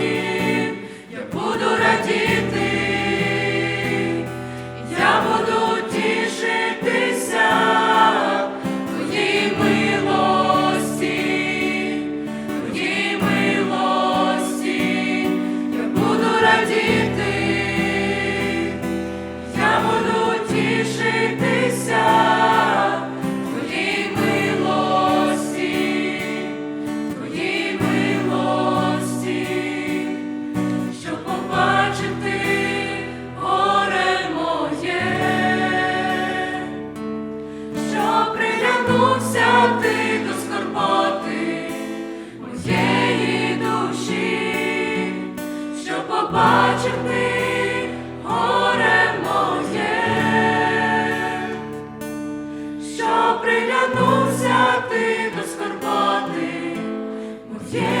here. побачив ти горе моє, що приглянувся ти до скорботи моє.